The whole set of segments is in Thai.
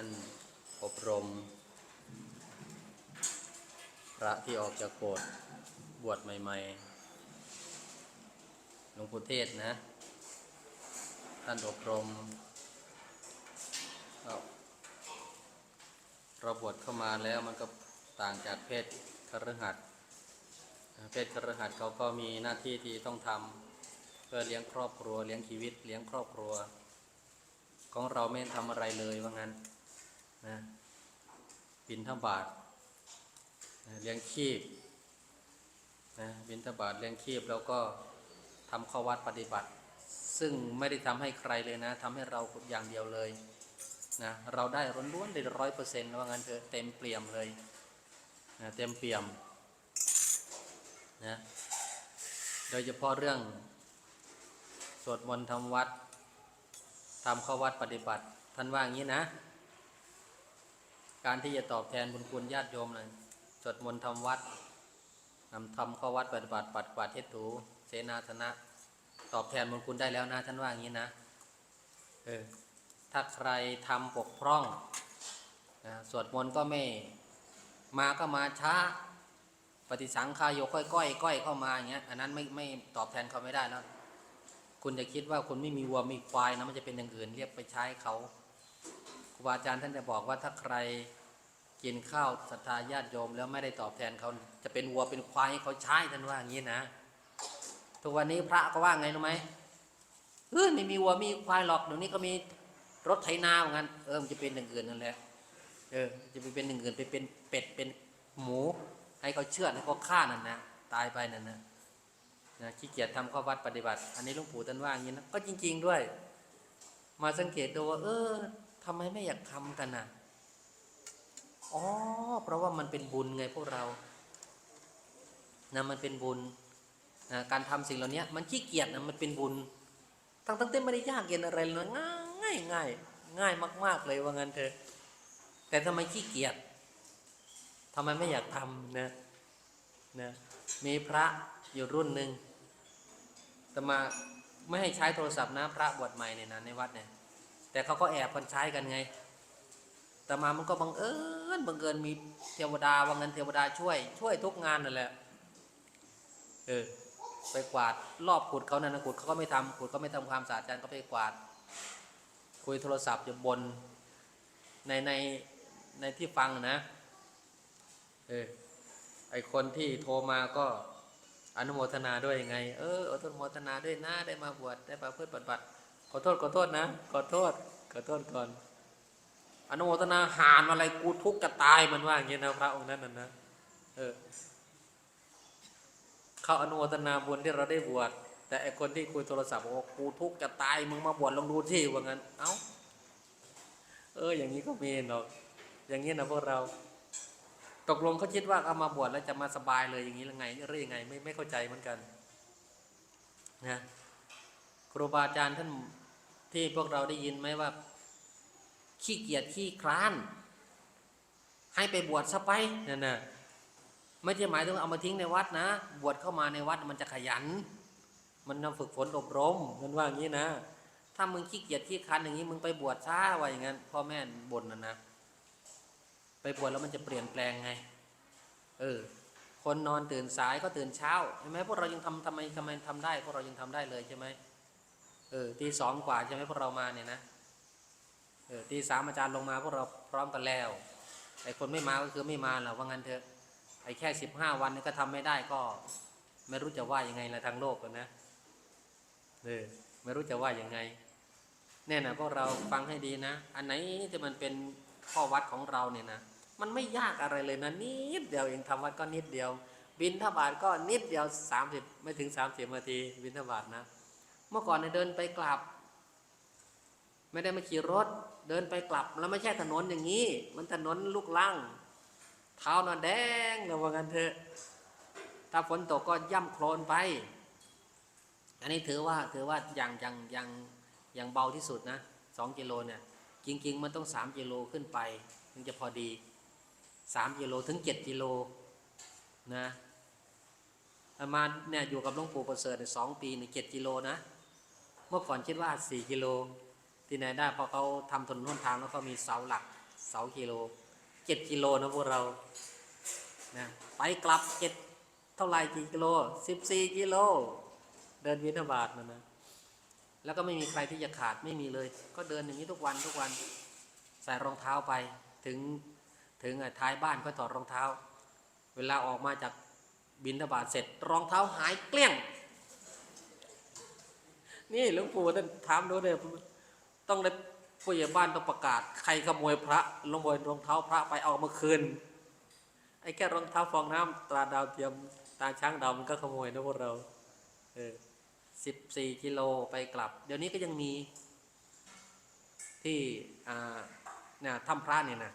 านอบรม พระที่ออกจากโบสถ์บวชใหม่ ๆ หลวงปู่เทศนะ ท่านอบรม เราบวชเข้ามาแล้วมันก็ต่างจากเพศคฤหัสถ์เพศคฤหัสถ์เขาก็มีหน้าที่ที่ต้องทำเพื่อเลี้ยงครอบครัว เลี้ยงชีวิต เลี้ยงครอบครัว ของเราไม่ทำอะไรเลยว่างั้น นะบินทบาทเลี้ยงชีพนะบินทบาทเลี้ยงชีพแล้วก็ทำข้อวัดปฏิบัติ ซึ่งไม่ได้ทำให้ใครเลยนะทำให้เราอย่างเดียวเลยนะเราได้ล้วนๆได้ร้อยเปอร์เซ็นต์ว่างั้นเถอะเต็มเปี่ยมเลยนะเต็มเปี่ยมนะโดยเฉพาะเรื่องสวดมนต์ทำวัดทำข้อวัดปฏิบัติ ท่านว่าอย่างนี้นะ การที่จะตอบแทนบุญคุณญาติโยมเลยสวดมนต์ทำวัดนำทำข้อวัดปฏิบัติปัดกวาดเทศถูเสนาสนะ ตอบแทนบุญคุณได้แล้วนะท่านว่าอย่างนี้นะเออถ้าใครทำปกพร่องนะสวดมนต์ก็ไม่มาก็มาช้า ปฏิสังขายโยก้อยก้อยก้อยเข้ามาอย่างเงี้ยอันนั้นไม่ไม่ตอบแทนเขาไม่ได้แล้วคุณจะคิดว่าคุณไม่มีวัวมีควายนะมันจะเป็นอย่างอื่น เรียกไปใช้เขา รูบาอาจารย์ท่านจะบอกว่าถ้าใครกินข้าวศรัทธาญาติโยม แล้วไม่ได้ตอบแทนเขาจะเป็นวัวเป็นควายให้เขาใช้ท่านว่าอย่างนี้นะ ทุกวันนี้พระก็ว่าไงรู้ไหมเออไม่มีวัวมีควายหรอกเดี๋ยวนี้ก็มีรถไถนาเหมือนกันเออมันจะเป็นอย่างอื่นนั่นแหละเออจะไปเป็นอย่างอื่นไปเป็นเป็ดเป็นหมู ให้เขาเชื่อให้เขาฆ่านั่นนะตายไปนั่นนะนะขี้เกียจทำข้อวัดปฏิบัติ อันนี้หลุงปู่ท่านว่าอย่างนี้นะก็จริง ๆด้วย มาสังเกตดูว่าเออ ทำไมไม่อยากทำกันนะอ๋อเพราะว่ามันเป็นบุญไงพวกเรานะมันเป็นบุญนะการทำสิ่งเหล่านี้มันขี้เกียจนะมันเป็นบุญ ทั้งทั้งที่ไม่ได้ยากเย็นอะไรเลยง่ายง่ายง่ายมาก ๆ เลยว่างั้นเถอะแต่ทำไมขี้เกียจทำไมไม่อยากทำนะนะมีพระอยู่รุ่นหนึ่งแต่มาไม่ให้ใช้โทรศัพท์นะพระบวชใหม่เนี่ยนะในวัดเนี่ย แต่เขาก็แอบกันใช้กันไง แต่มามันก็บังเอิญบังเอิญมีเทวดาว่างั้นเทวดาช่วย ช่วยทุกงานนั่นแหละ เออ ไปกวาดรอบขุดเขานั่นนะขุดเขาก็ไม่ทำขุดก็ไม่ทำความสะอาดจานก็ไปกวาด คุยโทรศัพท์อยู่บน ในในในที่ฟังนะ เออ ไอคนที่โทรมาก็อนุโมทนาด้วยยังไง เอออนุโมทนาด้วยนะได้มาบวชได้มาเพื่อปฏิบัติ ขอโทษขอโทษนะ ขอโทษขอโทษก่อนอนุโมทนาหานอะไรกูทุกข์จะตายมันว่าอย่างเงี้ยนะพระองค์นั้นน่ะนะเออเขาอนุโมทนาบุญที่เราได้บวชแต่ไอคนที่คุยโทรศัพท์บอกว่ากูทุกข์จะตายมึงมาบวชลองดูที่ว่างั้น เอ้า เออ อย่างนี้ก็มีเนาะอย่างนี้นะพวกเรา ตกลงเขาคิดว่าเอามาบวชแล้วจะมาสบายเลยอย่างนี้หรือไงหรือยังไงไม่ไม่เข้าใจเหมือนกันนะครูบาอาจารย์ท่าน ที่พวกเราได้ยินไหมว่า ขี้เกียจขี้คลาน ให้ไปบวชซะไปนั่นน่ะไม่ใช่หมายถึงเอามาทิ้งในวัดนะ บวชเข้ามาในวัดมันจะขยัน มันนำฝึกฝนอบรมมันว่าอย่างนี้นะ ถ้ามึงขี้เกียจขี้คันอย่างนี้มึงไปบวชช้าว่าอย่างนั้นพ่อแม่บ่นนะนะไปบวชแล้วมันจะเปลี่ยนแปลงไง เออ คนนอนตื่นสายก็ตื่นเช้าใช่ไหมพวกเรายังทำทำไมทำไมทำได้ พวกเรายังทำได้เลยใช่ไหม เออตีสองกว่าใช่ไหมพวกเรามาเนี่ยนะเออตีสามอาจารย์ลงมาพวกเราพร้อมกันแล้วไอ้คนไม่มาก็คือไม่มาแหละว่างั้นเถอะไอ้แค่สิบห้าวันนี่ก็ทำไม่ได้ก็ไม่รู้จะว่ายังไงละทางโลกกันนะเออไม่รู้จะว่ายังไงแน่นะพวกเราฟังให้ดีนะ อันไหนที่มันเป็นข้อวัดของเราเนี่ยนะมันไม่ยากอะไรเลยนะนิดเดียวเองทำวัดก็นิดเดียว บินทบาทก็นิดเดียวสามสิบไม่ถึงสามสิบนาทีบินทบาทนะ เมื่อก่อนเนี่ยเดินไปกลับ ไม่ได้มาขี่รถ เดินไปกลับ แล้วไม่ใช่ถนนอย่างนี้ มันถนนลูกลังเท้านอนแดงนะว่ากันเถอะ ถ้าฝนตกก็ย่ำโคลนไป อันนี้ถือว่าถือว่าอย่างอย่างอย่างอย่างเบาที่สุดนะสองกิโลเนี่ยจริงๆ มันต้องสามกิโลขึ้นไป ถึงจะพอดีสามกิโลถึงเจ็ดกิโลนะอามาเนี่ยอยู่กับหลวงปู่ประเสริฐสองปีเนี่ยเจ็ดกิโลนะ เมื่อก่อนคิดว่าสี่กิโล ที่ไหนได้พอเขาทำถนนหนทางแล้วก็มีเสาหลักเสากิโลเจ็ดกิโลนะพวกเรานะไปกลับเจ็ดเท่าไหร่กี่กิโลสิบสี่กิโล เดินวินาบาทนะนะแล้วก็ไม่มีใครที่จะขาดไม่มีเลย ก็เดินอย่างนี้ทุกวันทุกวันใส่รองเท้าไปถึงถึงท้ายบ้านก็ถอดรองเท้า เวลาออกมาจากบินทบาทเสร็จ รองเท้าหายเกลี้ยง นี่หลวงปู่ท่านถามดูเนี่ยต้องได้ผู้ใหญ่บ้านต้องประกาศ ใครขโมยพระขโมยรองเท้าพระไปเอามาคืนไอ้แค่รองเท้าฟองน้ำตราดาวเทียมตาช้างดาวมันก็ขโมยนะพวกเราเออสิบสี่กิโลไปกลับ เดี๋ยวนี้ก็ยังมีที่อ่าเนี่ยถ้ำพระเนี่ยนะ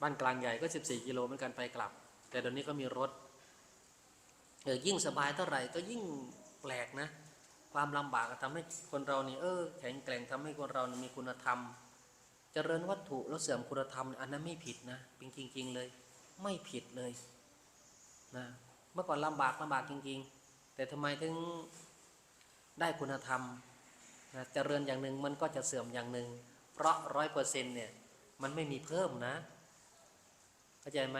บ้านกลางใหญ่ก็สิบสี่กิโลเหมือนกันไปกลับ แต่เดี๋ยวนี้ก็มีรถเออยิ่งสบายเท่าไหร่ก็ยิ่งแปลกนะ ความลำบากก็ทำให้คนเรานี่เออแข็งแกร่งทำให้คนเรานี่มีคุณธรรม เจริญวัตถุแล้วเสื่อมคุณธรรม อันนั้นไม่ผิดนะจริงๆเลย ไม่ผิดเลยนะเมื่อก่อนลำบากลำบากจริง ๆ แต่ทำไมถึงได้คุณธรรมนะเจริญอย่างหนึ่งมันก็จะเสื่อมอย่างหนึ่งเพราะร้อยเปอร์เซ็นต์เนี่ยมันไม่มีเพิ่มนะเข้าใจไหม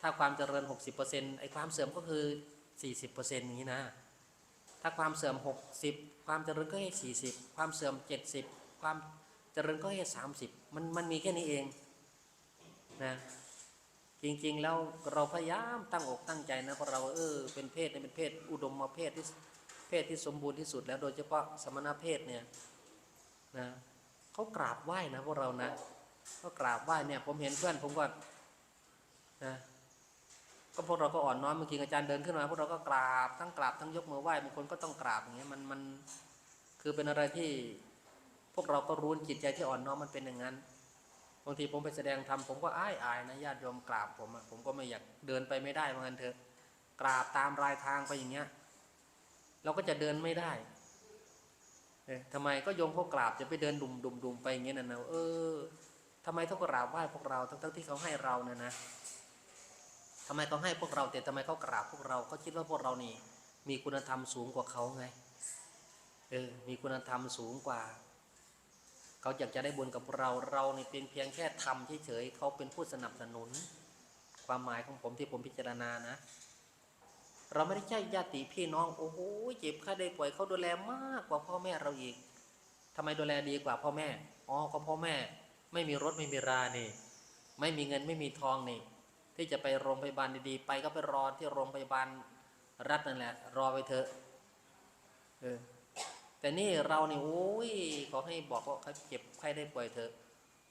ถ้าความเจริญ 60%ไอ้ความเสื่อมก็คือ 40%อย่างนี้นะ ถ้าความเสื่อม 60 ความเจริญก็แค่ 40 ความเสื่อม 70 ความเจริญก็แค่ 30 มันมันมีแค่นี้เองนะจริงๆแล้วเราพยายามตั้งอกตั้งใจนะเพราะเราเออเป็นเพศเนี่ยเป็นเพศอุดมมาเพศที่เพศที่สมบูรณ์ที่สุดแล้วโดยเฉพาะสมณเพศเนี่ยนะเขากราบไหว้นะพวกเรานะเขากราบไหว้เนี่ยผมเห็นเพื่อนผมก็นะ ก็พวกเราก็อ่อนน้อมบางทีอาจารย์เดินขึ้นมาพวกเราก็กราบทั้งกราบทั้งยกมือไหว้บางคนก็ต้องกราบอย่างเงี้ยมันมันคือเป็นอะไรที่พวกเราก็รู้จิตใจที่อ่อนน้อมมันเป็นอย่างนั้นบางทีผมไปแสดงธรรมผมก็อายอายนะญาติโยมกราบผมอะผมก็ไม่อยากเดินไปไม่ได้เหมือนกันเถอะกราบตามรายทางไปอย่างเงี้ย เราก็จะเดินไม่ได้เอ๊ะทำไมก็โยมเขากราบจะไปเดินดุมดุมดุมไปอย่างเงี้ยนะนะเออทำไมเขากราบไหว้พวกเราทั้งทั้งที่เขาให้เราเนี่ยนะ ทำไมเขาให้พวกเรา แต่ทำไมเขากราบพวกเราเขาคิดว่าพวกเรานี่ มีคุณธรรมสูงกว่าเขาไงเออมีคุณธรรมสูงกว่าเขาอยากจะได้บุญกับเราเราเนี่เป็นเพียงแค่ทำเฉยๆเขาเป็นผู้สนับสนุน ความหมายของผมที่ผมพิจารณานะ เราไม่ได้ใช่ญาติพี่น้องโอ้โหเจ็บไข้ได้ป่วยเขาดูแลมากกว่าพ่อแม่เราอีกทำไมดูแลดีกว่าพ่อแม่อ๋อก็พ่อแม่ ไม่มีรถไม่มีรานี่ ไม่มีเงินไม่มีทองนี่ ที่จะไปโรงพยาบาลดีๆ ไปก็ไปรอที่โรงพยาบาลรัฐนั่นแหละ รอไปเถอะเออแต่นี่เรานี่โอ้ยขอให้บอกว่าเขาเจ็บไข้ได้ป่วยเถอะ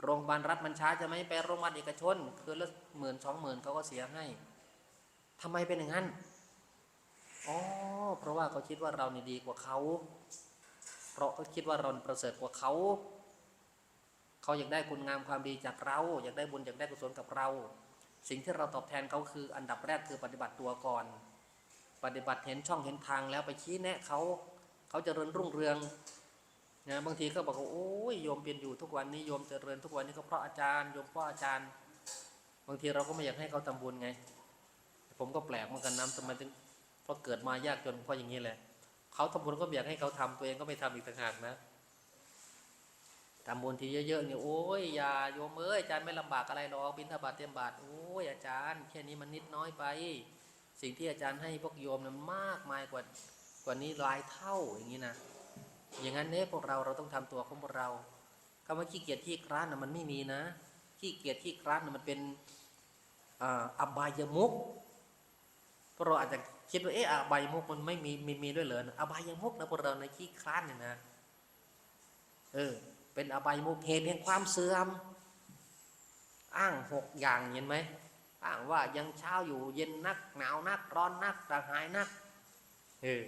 โรงพยาบาลรัฐมันช้าจะไหมไปโรงพยาบาลเอกชน คือละหมื่นสองหมื่นเขาก็เสียให้ทำไมเป็นอย่างนั้นอ๋อเพราะว่าเขาคิดว่าเรานี่ดีกว่าเขาเพราะเขาคิดว่าเราประเสริฐกว่าเขาเขาอยากได้คุณงามความดีจากเรา อยากได้บุญอยากได้กุศลกับเรา สิ่งที่เราตอบแทนเขาคืออันดับแรกคือปฏิบัติตัวก่อน ปฏิบัติเห็นช่องเห็นทางแล้วไปชี้แนะเขาเขาจเจริญรุ่งเรืองนะบางทีก็บอกว่าโอ้ยโยมเป็นอยู่ทุกวันนี้โยมเจริญทุกวันนี้ก็เพราะอาจารย์โยมเพราะอาจารย์ บางทีเราก็ไม่อยากให้เขาทำบุญไง ผมก็แปลกเหมือนกันน้ำทำไมถึงเพราะเกิดมายากจนเพราะอย่างนี้แหละเขาทำบุญก็อยากให้เขาทำตัวเองก็ไม่ทำอีกต่างหากนะ ทำบุญทีเยอะๆเนี่ยโอ้ยอย่าโยมเอ้ยอาจารย์ไม่ลำบากอะไรหรอกบิณฑบาตเตรียมบาตรโอ้ยอาจารย์แค่นี้มันนิดน้อยไป สิ่งที่อาจารย์ให้พวกโยมนั้นมากมายกว่ากว่านี้หลายเท่าอย่างนี้นะอย่างนั้นเนี่ยพวกเราเราต้องทำตัวของพวกเราคำว่าขี้เกียจขี้คร้านนะมันไม่มีนะขี้เกียจขี้คร้านนะมันเป็นอ่าอบายมุกพวกเราอาจจะคิดว่าเอออบายมุกมันไม่มีมีมีด้วยเหรออบายมุกนะพวกเราในขี้คร้านเนี่ยนะเออ เป็นอบายมุกเหตุแห่งความเสื่อม อ้างหกอย่างเห็นไหมอ้างว่ายังเช้าอยู่เย็นนัก หนาวนัก ร้อนนักกระหายนักเออ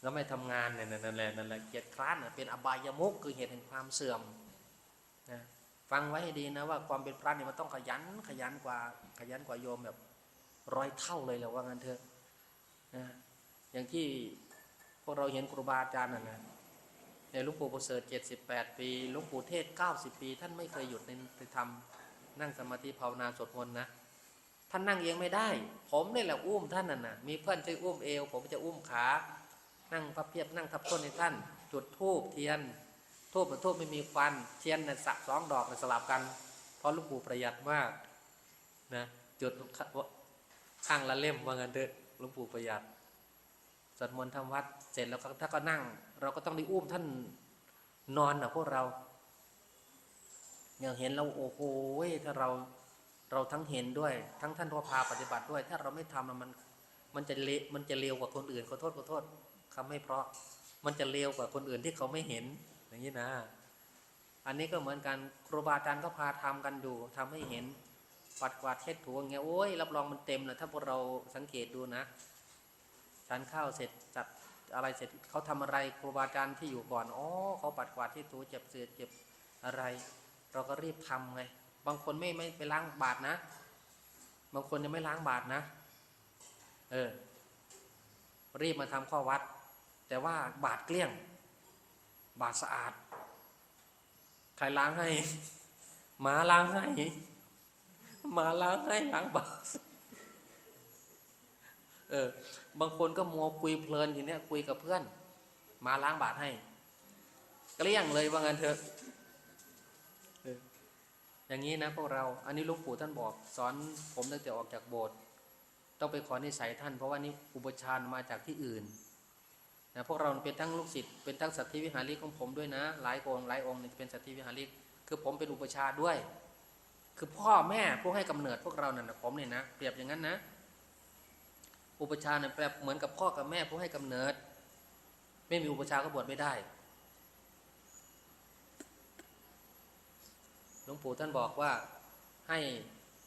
แล้วไม่ทำงานเนี่ยนั่นแหละนั่นแหละเกียรติคร้านเป็นอบายมุกคือเหตุแห่งความเสื่อมนะฟังไว้ให้ดีนะว่าความเป็นพระเนี่ยมันต้องขยันขยันกว่าขยันกว่าโยมแบบร้อยเท่าเลยแหละว่างั้นเถอะนะอย่างที่พวกเราเห็นครูบาอาจารย์น่ะนะ ในหลุงปู่ประเสริฐ78 ปีหลุงปู่เทศ 90 ปี ท่านไม่เคยหยุดในในทำนั่งสมาธิภาวนาสวดมนต์นะท่านนั่งเองไม่ได้ ผมนี่แหละอุ้มท่านน่ะนะมีเพื่อนช่วยอุ้มเอว ผมจะอุ้มขา นั่งพับเพียบนั่งทับต้นในท่าน จุดธูปเทียนทูบกับทูบไม่มีควันเทียนเนี่ยสักสองดอกเนี่ยสลับกัน เพราะลูกปู่ประหยัดมากนะจุดข้างละเล่มว่างั้นเถอะลูกปู่ประหยัด สวดมนต์ทำวัดเสร็จแล้วถ้าก็นั่ง เราก็ต้องได้อุ้มท่านนอนนะพวกเราอย่างเห็นเราโอ้โหถ้าเราเราทั้งเห็นด้วย ทั้งท่านก็พาปฏิบัติด้วย ถ้าเราไม่ทำมันมันจะเละมันจะเร็วกว่าคนอื่นขอโทษขอโทษคำไม่เพราะ มันจะเร็วกว่าคนอื่นที่เขาไม่เห็น อย่างนี้นะ อันนี้ก็เหมือนกันครูบาอาจารย์ก็พาทำกันอยู่ทำให้เห็นปัดกวาดเช็ดถูอย่างเงี้ยโอ้ยรับรองมันเต็มเลยถ้าพวกเราสังเกตดูนะ ทานข้าวเสร็จจัดอะไรเสร็จเขาทำอะไรครูบาอาจารย์ที่อยู่ก่อนอ๋อเขาปัดกวาดที่ถูเจ็บเสือเจ็บอะไร เราก็รีบทำไงบางคนไม่ไม่ไปล้างบาทนะ บางคนยังไม่ล้างบาทนะ เออ รีบมาทำข้อวัด แต่ว่าบาทเกลี้ยง บาทสะอาด ใครล้างให้หมาล้างให้หมาล้างให้ล้างบาท เออ บางคนก็มัวคุยเพลินทีเนี้ยคุยกับเพื่อน มาล้างบาทให้เกลี้ยงเลยว่างั้นเถอะอย่างนี้นะพวกเรา อันนี้ลุงปู่ท่านบอก สอนผมตั้งแต่ออกจากโบสถ์ต้องไปขอนิสัยท่าน เพราะว่านี่อุปชาย์มาจากที่อื่นนะพวกเราเป็นทั้งลูกศิษย์เป็นทั้งสัตธิวิหาริกของผมด้วยนะ หลายองค์หลายองค์เนี่เป็นสัตธิวิหาริก คือผมเป็นอุปชาด้วย คือพ่อแม่ผู้ให้กำเนิดพวกเราเนี่ยนะผมเนี่ยนะเปรียบอย่างนั้นนะ อุปชาเนี่ยแปลเหมือนกับพ่อกับแม่ผู้ให้กำเนิด ไม่มีอุปชาก็บวชไม่ได้ หลวงปู่ท่านบอกว่าให้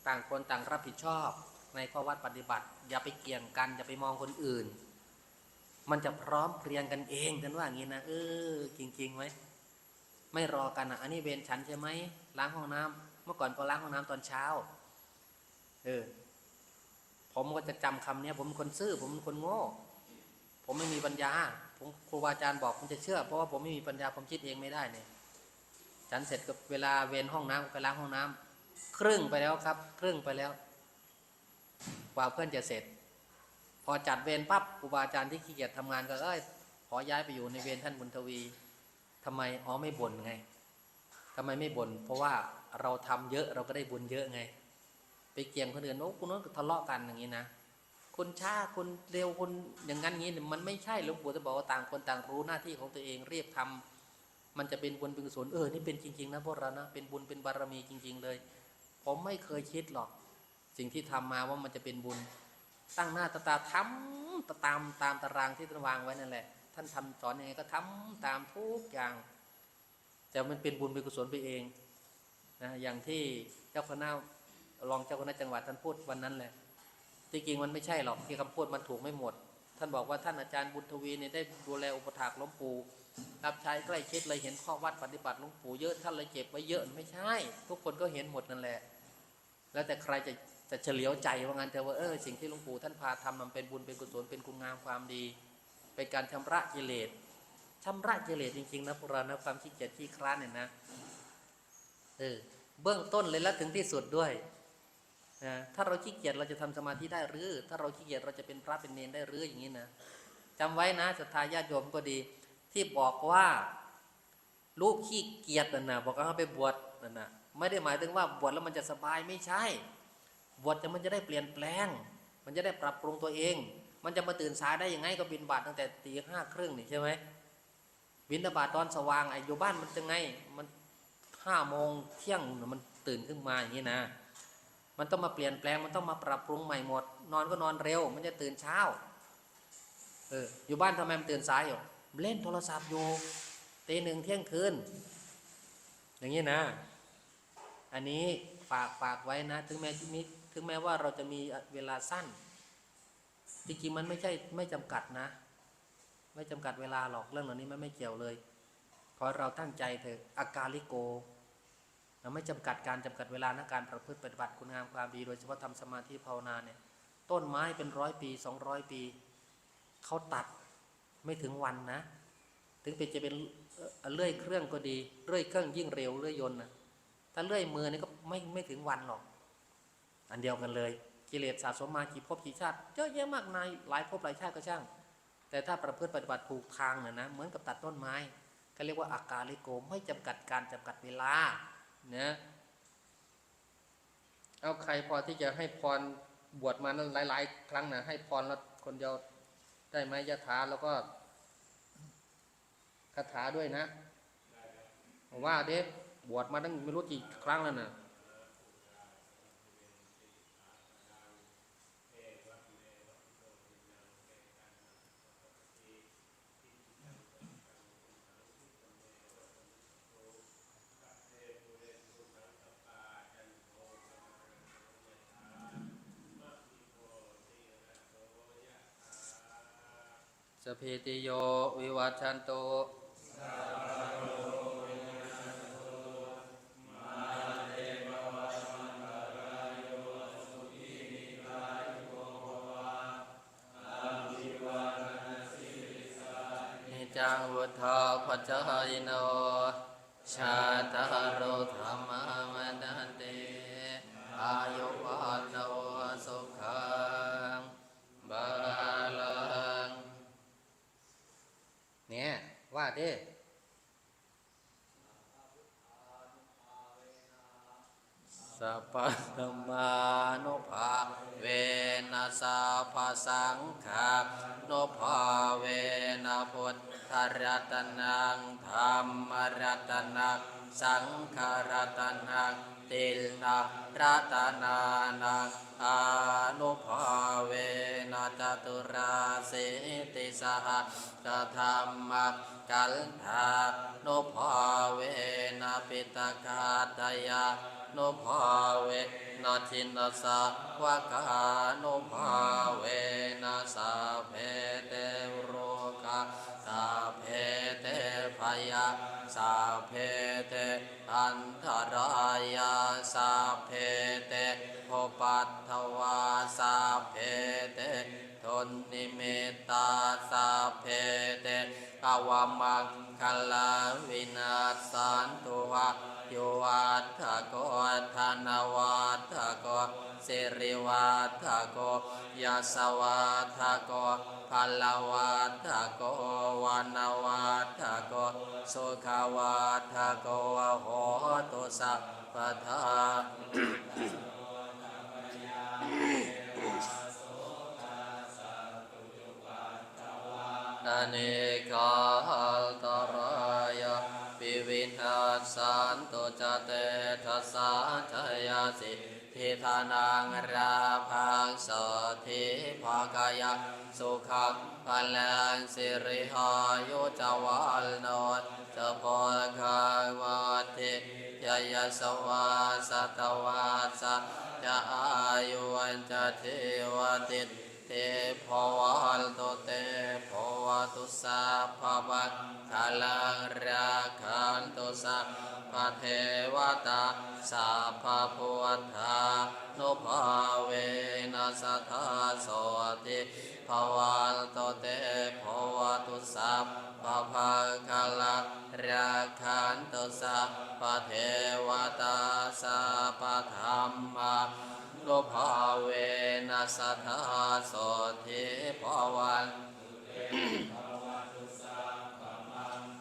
ต่างคนต่างรับผิดชอบในข้อวัดปฏิบัติ อย่าไปเกี่ยงกัน อย่าไปมองคนอื่น มันจะพร้อมเพรียงกันเองท่านว่าอย่างนี้นะเออจริงๆไหมไม่รอกันอะอันนี้เวรฉันใช่ไหมล้างห้องน้ำเมื่อก่อนก็ล้างห้องน้ำตอนเช้า เออ ผมก็จะจำคำเนี้ยผมเป็นคนซื่อผมเป็นคนโง่ ผมไม่มีปัญญา ผมครูบาอาจารย์บอกผมจะเชื่อ เพราะว่าผมไม่มีปัญญาผมคิดเองไม่ได้เนี่ยฉันเสร็จกับเวลาเวรห้องน้ำไปล้างห้องน้ำครึ่งไปแล้วครับ ครึ่งไปแล้วกว่าเพื่อนจะเสร็จ พอจัดเวรปั๊บครูบาอาจารย์ที่ขี้เกียจทำงานก็เอ้ยขอย้ายไปอยู่ในเวรท่านบุญทวีทำไมอ๋อไม่บ่นไงทำไมไม่บ่นเพราะว่าเราทำเยอะเราก็ได้บุญเยอะไง ไปเกี่ยงคนอื่นโอ้คุณโน้นทะเลาะกันอย่างนี้นะคนช้าคนเร็วคนอย่างนั้นงนี้มันไม่ใช่หลวงปู่จะบอกว่าต่างคนต่างรู้หน้าที่ของตัวเองเรียบทำมันจะเป็นบุญเป็นกุศลเออนี่เป็นจริง ๆ นะพวกเรานะเป็นบุญเป็นบารมีจริง ๆ เลย ผมไม่เคยคิดหรอก สิ่งที่ทำมาว่ามันจะเป็นบุญ ตั้งหน้าตาตาทำตามตามตารางที่ท่านวางไว้นั่นแหละ ท่านทำสอนยังไงก็ทำตามทุกอย่างแต่มันเป็นบุญเป็นกุศลไปเองนะอย่างที่เจ้าคณะ รองเจ้าคณะจังหวัดท่านพูดวันนั้นแหละที่จริงมันไม่ใช่หรอกที่คำพูดมันถูกไม่หมด ท่านบอกว่าท่านอาจารย์บุญทวีเนี่ยได้ดูแลอุปถากหลวงปู่รับใช้ใกล้ชิดเลยเห็นข้อวัดปฏิบัติหลวงปู่เยอะท่านเลยเก็บไว้เยอะไม่ใช่ ทุกคนก็เห็นหมดนั่นแหละ แล้วแต่ใครจะจะเฉลียวใจว่างั้นแต่ว่าเออสิ่งที่หลวงปู่ท่านพาทำมันเป็นบุญเป็นกุศลเป็นคุณงามความดี เป็นการชำระกิเลสชำระกิเลสจริงๆนะพวกเรานะความขี้เกียจขี้คร้านเนี่ยนะเออเบื้องต้นเลยแล้วถึงที่สุดด้วย นะถ้าเราขี้เกียจเราจะทำสมาธิได้หรือ ถ้าเราขี้เกียจเราจะเป็นพระเป็นเนรได้หรืออย่างนี้นะจำไว้นะศรัทธาญาติโยมก็ดี ที่บอกว่าลูกขี้เกียจน่ะนะบอกว่าเขาไปบวชน่ะนะไม่ได้หมายถึงว่าบวชแล้วมันจะสบายไม่ใช่ บวชจะมันจะได้เปลี่ยนแปลง มันจะได้ปรับปรุงตัวเอง มันจะมาตื่นสายได้ยังไงก็บินบาตตั้งแต่ตีห้าครึ่งนี่ใช่ไหมบินบาตตอนสว่างไอ้อยู่บ้านมันจะไงมันห้าโมงเที่ยงมันตื่นขึ้นมาอย่างนี้นะ มันต้องมาเปลี่ยนแปลงมันต้องมาปรับปรุงใหม่หมด นอนก็นอนเร็ว มันจะตื่นเช้าเอออยู่บ้านทำไมมันตื่นสายอยู่เล่นโทรศัพท์อยู่ตีหนึ่งเที่ยงคืนอย่างนี้นะ อันนี้ฝากฝากไว้นะ ถึงแม้มีถึงแม้ว่าเราจะมีเวลาสั้น จริงๆมันไม่ใช่ไม่จำกัดนะ ไม่จำกัดเวลาหรอกเรื่องเหล่านี้มันไม่เกี่ยวเลย ขอเราตั้งใจเถอะอาการลิโก เราไม่จำกัดการจำกัดเวลาในการประพฤติปฏิบัติคุณงามความดี โดยเฉพาะทำสมาธิภาวนาเนี่ยต้นไม้เป็นร้อยปีสองร้อยปีเขาตัดไม่ถึงวันนะ ถึงเป็นจะเป็นเลื่อยเครื่องก็ดีเลื่อยเครื่องยิ่งเร็วเลื่อยยนต์นะถ้าเลื่อยมือนี่ก็ไม่ไม่ถึงวันหรอก อันเดียวกันเลย กิเลสสะสมมากี่ภพกี่ชาติเยอะแยะมากมายหลายภพหลายชาติก็ช่าง แต่ถ้าประพฤติปฏิบัติถูกทางเนี่ยนะเหมือนกับตัดต้นไม้ก็เรียกว่าอากาลิโกไม่จำกัดการจำกัดเวลา นะเอาใครพอที่จะให้พรบวชมานั้นหลาย ๆ ครั้งนะให้พรแล้วคนเดียวได้ไหมยะถาแล้วก็คาถาด้วยนะว่าเด็บวชมาตั้งไม่รู้กี่ครั้งแล้วนะ ส พเพติโย วิวัชชันตนิจังวุฒาปัจจายโนชาตารุธรรม ว่าดิสัพพะธรรมานุภาเวนั สสะภะสังฆานุภาเวนะพุทธรัตนังธรรมรัตนังสังฆรัตนังติลนะรัตนานังอนุภาเวนะจตุราสิติสหตธรรมกัลธานุภาเวนะปิตกาตยานุภาเวนะทินสาวกานุภาเวนะสาเพเตโรกาสาเพเตพยาสาเพเตอันธรายาสาเพเตโพปัตถวาสาเพเตทนนิเมตตาสาเพเต อวามังคลาวินาสันตุวะโยวัฏฐโกธนวัฏฐโกสิริวัฏฐโกยาสวัฏฐโกพลวัฏฐโกวันวัฏฐโกสุขวัฏฐโกโหตุสัพพทาอเน สิทิธานังราภังสทิภากายสุขังพลังสิริหายุจวันนจะพอคาวัติยยสวาสตวาสะจะอายุวันจะเทวติเตภวันตุเตภ วตุสัพพะคาลังราคันตุสัพพะเทวตาสัพพพุทธานุภาเวนัสทธาโสติภวันตเตภวตุสัพพะคาลังราคันตุสัพพะเทวตาสัพพธรรมาโลภาเวนัสทธาโสทิภวัน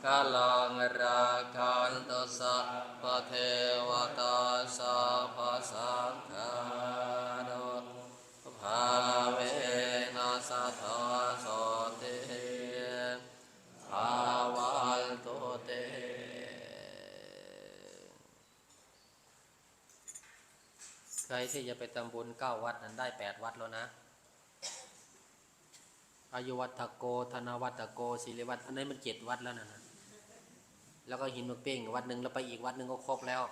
กาลังราคันตุสัพพะเทวตาสัพพะสังฆานุภาเวนัสทาโสทิภาวันตุเตใครที่จะไปทำบุญเก้าวัดนั้นได้แปดวัดแล้วนะอายุวัตโก ธนวัตโกศิริวัตอันนี้มันเจ็ดวัดแล้วนะนะ แล้วก็หินมะเป้งวัดหนึ่งแล้วไปอีกวัดหนึ่งก็ครบแล้ว